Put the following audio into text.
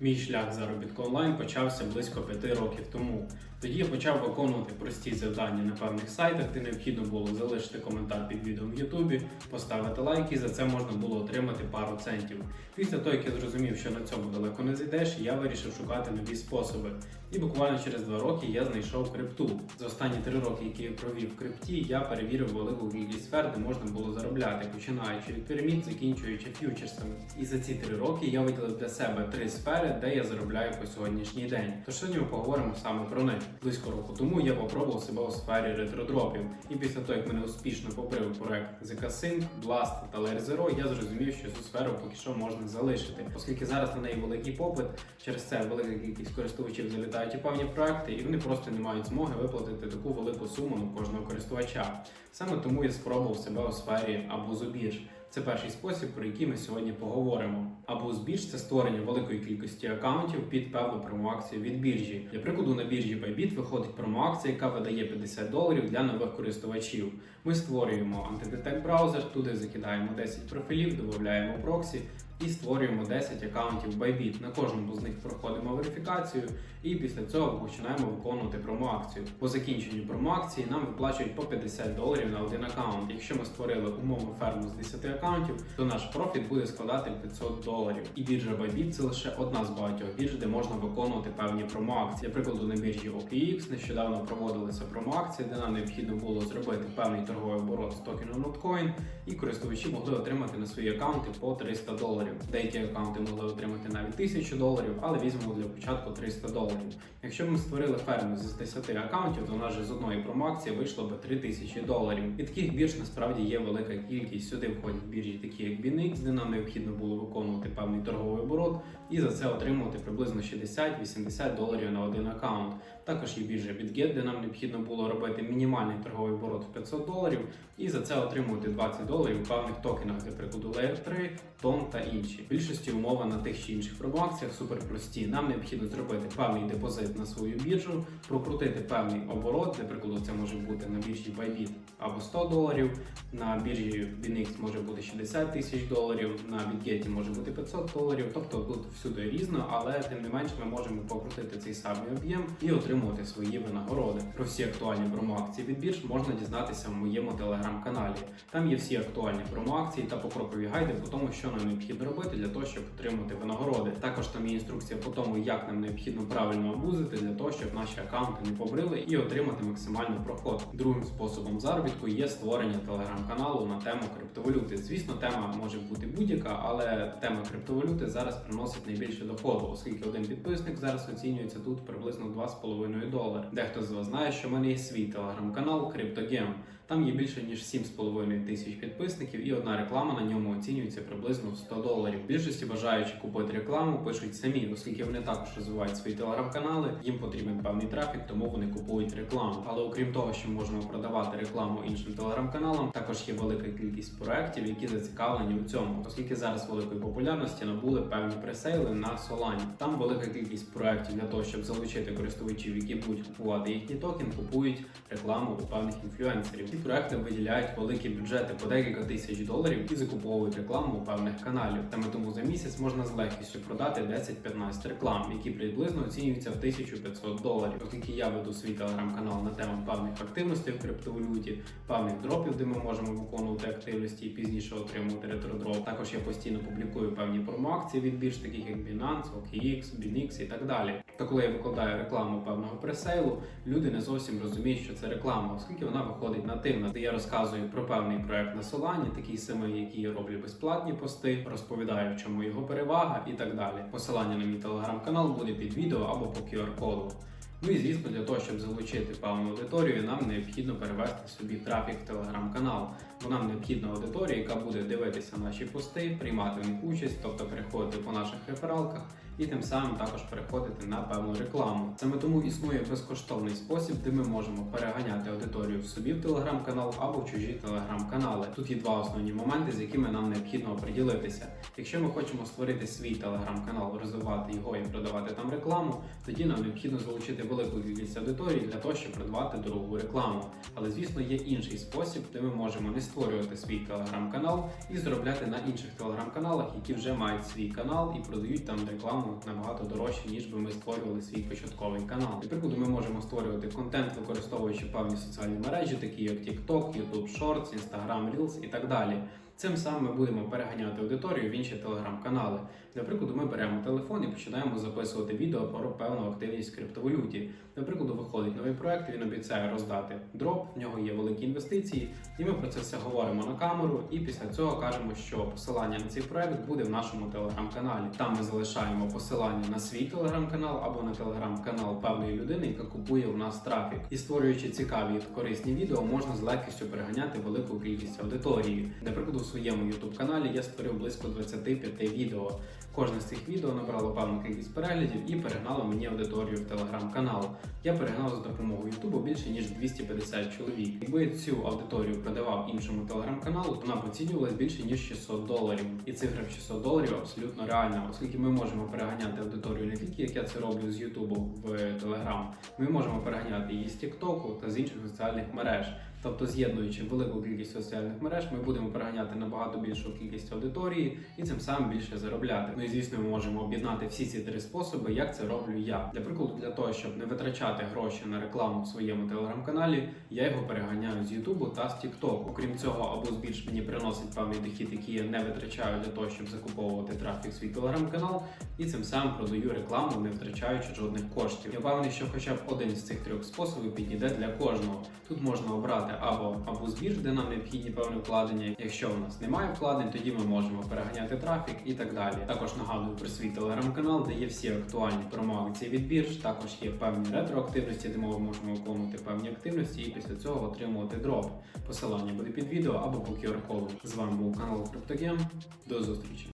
Мій шлях заробітку онлайн почався близько п'яти років тому. Тоді я почав виконувати прості завдання на певних сайтах, де необхідно було залишити коментар під відео в Ютубі, поставити лайк і за це можна було отримати пару центів. Після того, як я зрозумів, що на цьому далеко не зайдеш, я вирішив шукати нові способи. І буквально через два роки я знайшов крипту. За останні три роки, які я провів в крипті, я перевірив велику кількість сфер, де можна було заробляти, починаючи від пірамід, закінчуючи ф'ючерсами. І за ці три роки я виділив для себе три сфери, де я заробляю по сьогоднішній день. Тож сьогодні ми поговоримо саме про них. Близько року тому я попробував себе у сфері ретродропів. І після того, як мене успішно поприв проект ZK-Sync, Blast та Layer Zero, я зрозумів, що цю сферу поки що можна залишити, оскільки зараз на неї великий попит. Через це велика кількість користувачів залітають у певні проекти, і вони просто не мають змоги виплатити таку велику суму на кожного користувача. Саме тому я спробував себе у сфері Абузобірж. Це перший спосіб, про який ми сьогодні поговоримо. Абузбірж це створення великої кількості акаунтів під певну промоакцію від біржі. Для прикладу, на біржі Bybit виходить промоакція, яка видає 50 доларів для нових користувачів. Ми створюємо антидетект браузер, туди закидаємо 10 профілів, додаємо проксі і створюємо 10 акаунтів Bybit. На кожному з них проходимо верифікацію, і після цього починаємо виконувати промоакцію. По закінченню промоакції нам виплачують по 50 доларів на один акаунт. Якщо ми створили умовну ферму з 10 акаунтів, то наш профіт буде складати 500 доларів. І біржа Bybit це лише одна з багатьох бірж, де можна виконувати певні промоакції. Для прикладу, на біржі OKX нещодавно проводилися промоакції, де нам необхідно було зробити певний торговий оборот з токеном Notcoin, і користувачі могли отримати на свої акаунти по 300 доларів. Деякі акаунти могли отримати навіть 1000 доларів, але візьмемо для початку 300 доларів. Якщо б ми створили ферму з 10 акаунтів, то у нас же з одної промоакції вийшло б 3000 доларів. І таких бірж насправді є велика кількість. Сюди входять біржі, такі як BNX, де нам необхідно було виконувати певний торговий оборот і за це отримувати приблизно 60-80 доларів на один акаунт. Також є біржа BitGet, де нам необхідно було робити мінімальний торговий оборот в 500 доларів, і за це отримувати 20 доларів у певних токенах, для прикладу Layer 3, TON та інші. В більшості умови на тих чи інших промоакціях супер прості. Нам необхідно зробити певний депозит на свою біржу, прокрутити певний оборот, для прикладу, це може бути на біржі Bybit або 100 доларів, на біржі BNX може бути 60 тисяч доларів, на BitGet може бути 500 доларів. Тобто тут всюди різно, але тим не менш ми можемо покрутити цей самий об'єм і отримувати свої винагороди. Про всі актуальні промоакції від бірж можна дізнатися в моєму телеграм-каналі. Там є всі актуальні промоакції та покрокові гайди по тому, що нам необхідно робити для того, щоб отримати винагороди. Також там є інструкція по тому, як нам необхідно правильно обузити для того, щоб наші акаунти не побрили і отримати максимальний проход. Другим способом заробітку є створення телеграм-каналу на тему криптовалюти. Звісно, тема може бути будь-яка, але тема криптовалюти зараз приносить найбільше доходу, оскільки один підписник зараз оцінюється тут приблизно 2,5 долари. Дехто з вас знає, що в мене є свій телеграм-канал CryptoGem. Там є більше ніж 7,5 тисяч підписників, і одна реклама на ньому оцінюється приблизно в 100 доларів. Більшості бажаючи купити рекламу, пишуть самі, оскільки вони також розвивають свої телеграм-канали. Їм потрібен певний трафік, тому вони купують рекламу. Але окрім того, що можемо продавати рекламу іншим телеграм-каналам, також є велика кількість проєктів, які зацікавлені у цьому, оскільки зараз великої популярності набули певні пресейли на Solana. Там велика кількість проєктів для того, щоб залучити користувачів, які будуть купувати їхній токен, купують рекламу у певних інфлюенсерів. Ці проекти виділяють великі бюджети по декілька тисяч доларів і закуповують рекламу у певних каналів. Саме тому за місяць можна з легкістю продати 10-15 реклам, які приблизно оцінюються в 1500 доларів. Оскільки я веду свій телеграм-канал на тему певних активностей в криптовалюті, певних дропів, де ми можемо виконувати активності і пізніше отримувати ретродроп. Також я постійно публікую певні промоакції від бірж, таких як Binance, OKX, BNX і так далі. Та коли я викладаю рекламу певного пресейлу, люди не зовсім розуміють, що це реклама, оскільки вона виходить нативна, де я розказую про певний проект на Solana, такий самий, який я роблю безплатні пости, розповідаю, в чому його перевага і так далі. Посилання на мій телеграм-канал буде під відео або по QR-коду. Ну і звісно, для того, щоб залучити певну аудиторію, нам необхідно перевести собі трафік в телеграм-канал, бо нам необхідна аудиторія, яка буде дивитися наші пости, приймати в них участь, тобто переходити по наших рефералках і тим самим також переходити на певну рекламу. Саме тому існує безкоштовний спосіб, де ми можемо переганяти аудиторію в собі в телеграм-канал або в чужі телеграм-канали. Тут є два основні моменти, з якими нам необхідно оприділитися. Якщо ми хочемо створити свій телеграм-канал, розвивати його і продавати там рекламу, тоді нам необхідно залучити велику кількість аудиторії для того, щоб продавати дорогу рекламу. Але звісно, є інший спосіб, де ми можемо не створювати свій телеграм-канал і заробляти на інших телеграм-каналах, які вже мають свій канал і продають там рекламу рекламу набагато дорожче, ніж би ми створювали свій початковий канал. Для ми можемо створювати контент, використовуючи певні соціальні мережі, такі як TikTok, YouTube Shorts, Instagram Reels і так далі. Цим самим ми будемо переганяти аудиторію в інші телеграм-канали. Для прикладу, ми беремо телефон і починаємо записувати відео про певну активність в криптовалюті. Для прикладу, виходить новий проект, він обіцяє роздати дроп, в нього є великі інвестиції, і ми про це все говоримо на камеру. І після цього кажемо, що посилання на цей проект буде в нашому телеграм-каналі. Там ми залишаємо посилання на свій телеграм-канал або на телеграм-канал певної людини, яка купує у нас трафік. І створюючи цікаві та корисні відео, можна з легкістю переганяти велику кількість аудиторії. Для прикладу, в своєму youtube каналі я створив близько 25 відео. Кожне з цих відео набрало певну кількість переглядів і перегнало мені аудиторію в телеграм-канал. Я перегнав за допомогою Ютубу більше ніж 250 чоловік. Якби цю аудиторію продавав іншому телеграм-каналу, вона б оцінювалась більше ніж 600 доларів. І цифра в 600 доларів абсолютно реальна, оскільки ми можемо переганяти аудиторію не тільки як я це роблю з Ютубу в Телеграм, ми можемо переганяти її з Тіктоку та з інших соціальних мереж. Тобто, з'єднуючи велику кількість соціальних мереж, ми будемо переганяти набагато більшу кількість аудиторії і цим самим більше заробляти. Ну і звісно, ми можемо об'єднати всі ці три способи, як це роблю я. Для прикладу, для того, щоб не витрачати гроші на рекламу в своєму телеграм-каналі, я його переганяю з Ютубу та з Тіктоку. Окрім цього, або збільш мені приносить певний дохід, який я не витрачаю для того, щоб закуповувати трафік в свій телеграм-канал, і цим самим продаю рекламу, не втрачаючи жодних коштів. Я впевнений, що хоча б один з цих трьох способів підійде для кожного. Тут можна обрати або або збір, де нам необхідні певні вкладення. Якщо у нас немає вкладень, тоді ми можемо переганяти трафік і так далі. Також нагадую про свій телеграм-канал, де є всі актуальні промо-акції від бірж. Також є певні ретроактивності, де ми можемо виконувати певні активності і після цього отримувати дроп. Посилання буде під відео або по QR-коду. З вами був канал CryptoGem. До зустрічі!